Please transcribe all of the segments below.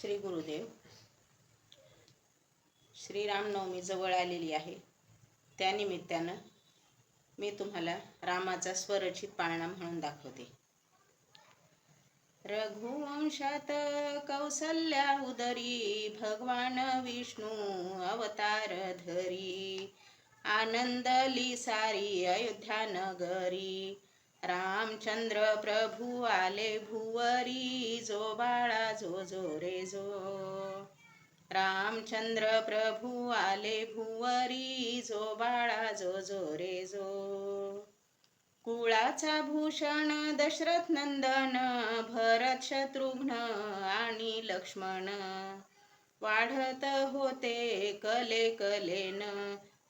श्री गुरुदेव. श्रीरामनवमी जवळ आलेली आहे. त्यानिमित्तानं मी तुम्हाला रामाचा स्वरचित पाळणा म्हणून दाखवते. रघुवंशात कौसल्या उदरी भगवान विष्णू अवतार धरी आनंदली सारी अयोध्या नगरी रामचंद्र प्रभू आले भुवरी जो बाळा जो जो रे जो. रामचंद्र प्रभू आले भुवरी जो बाळा जो जो रे जो. कुळाचा भूषण दशरथ नंदन भरत शत्रुघ्न आणि लक्ष्मण. वाढत होते कले कलेन.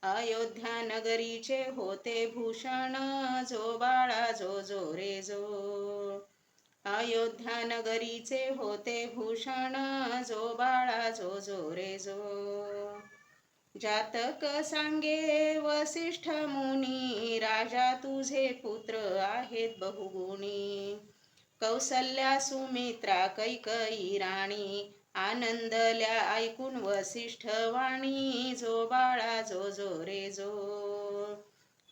अयोध्या नगरीचे होते भूषण जो बाळा जो जो रे जो. अयोध्या नगरीचे होते भूषण जो बाळा जो जो रे जो जातक सांगे वसिष्ठ मुनी राजा तुझे पुत्र आहेत बहुगुणी. कौसल्या सुमित्रा कैकई राणी आनंदल्या ऐकून वसिष्ठ वाणी जो बाळा जो जो रे जो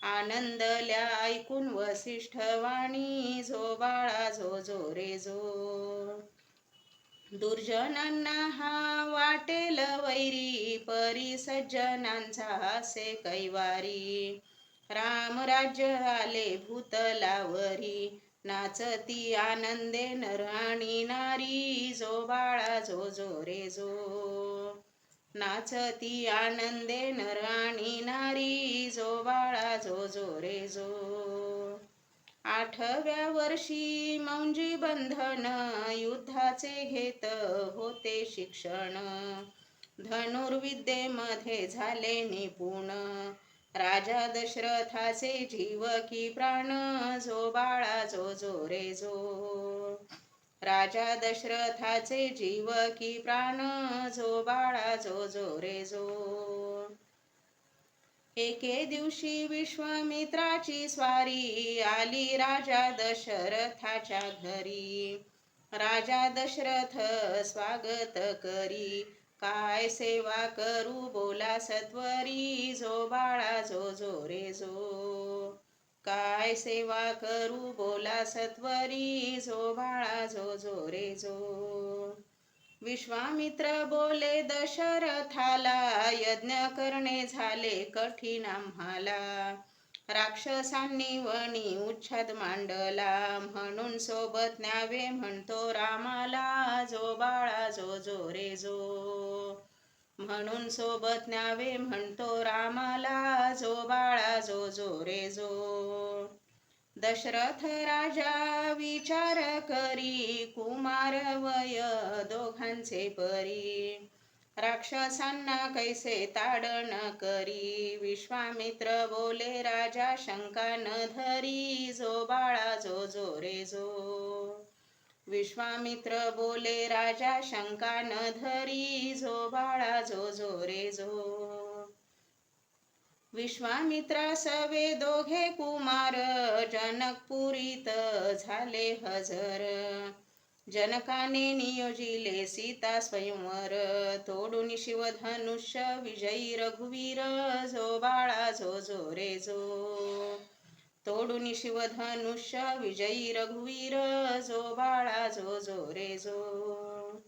आनंदल्या ऐकून वसिष्ठ वाणी जो बाळा जो जो रे झो दुर्जनांना हा वाटेल वैरी परी सज्जनांचा असे कैवारी. राम राज्य आले भूतलावरी नाचती आनंदे नर आणि नारी जो बाळा जो जो रे जो. नाचती आनंदे नराणी नारी जो बाळा जो जो रे जो. आठव्या वर्षी मौंजी बंधन युद्धाचे घेत होते शिक्षण. धनुर्विद्येमध्ये झाले निपुण. राजा दशरथाचे जीव की प्राण जो बाळा जो जो रे जो. राजा दशरथाचे जीव की प्राण जो बाळा जो जो रे जो. एके दिवशी विश्वामित्राची स्वारी आली राजा दशरथाच्या घरी. राजा दशरथ स्वागत करी. काय सेवा करू बोला सत्वरी जो बाळा जो जो रे जो. काय सेवा करू बोला सत्वरी जो बाळा जो जो रे जो. विश्वामित्र बोले दशरथाला यज्ञ करणे झाले कठीण आम्हाला. राक्षसांनी वणी उच्छाद मांडला म्हणून सोबत न्यावे म्हणतो रामाला जो बाळा जो जो रे जो. म्हणून सोबत न्यावे म्हणतो रामाला जो बाळा जो जो रे जो. दशरथ राजा विचार करी कुमार वय दोघांचे परी. राक्षसांना कैसे ताडण करी विश्वामित्र बोले राजा शंका न धरी जो बाळा जो जो रे जो. विश्वामित्र बोले राजा शंका न धरी झो बाळा जो जो रे झो विश्वामित्रा सवे दोघे कुमार जनकपुरीत झाले हजर. जनकाने नियोजिले सीता स्वयंवर तोडून शिवधनुष्य विजयी रघुवीर झो बाळा जो जो रे जो. तोडून शिवधनुष्य विजयी रघुवीर जो बाळा जो जो रे जो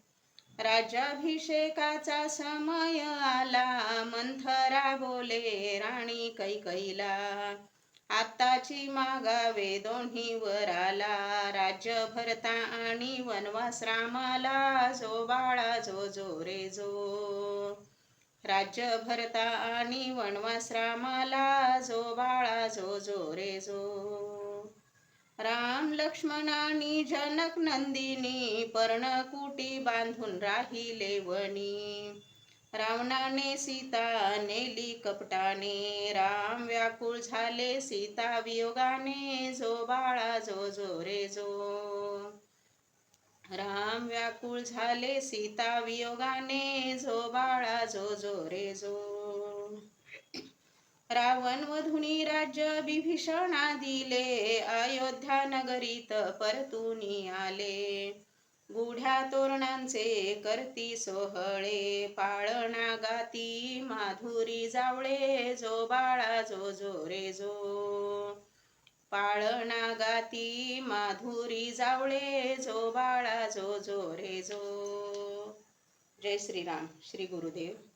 राज्याभिषेकाचा समय आला. मंथरा बोले राणी कैकैला आत्ताची मागावे दोन्ही वराला राज्य भरता आणि वनवास रामाला. जो बाळा जो जो रे जो राज्य भरता आणि वनवास रामाला जो बाळा जो जो रे जो राम लक्ष्मणानी जनक नंदिनी पर्णकुटी बांधून राहिले वणी. रावणाने सीता नेली कपटाने राम व्याकुळ झाले सीता वियोगाने जो बाळा जो जो रे जो राम व्याकुळ झाले सीता वियोगाने जो बाळा जो जो रे जो. रावण वधुनी राज्य बिभीषणा दिले अयोध्या नगरीत परतुनी आले. गुढ्या तोरणांचे करती सोहळे पाळणा गाती माधुरी जावळे जो बाळा जो जो रे जो. पाळणा गाती माधुरी जावळे जो बाळा जो जो रे जो. जय श्रीराम श्री गुरुदेव.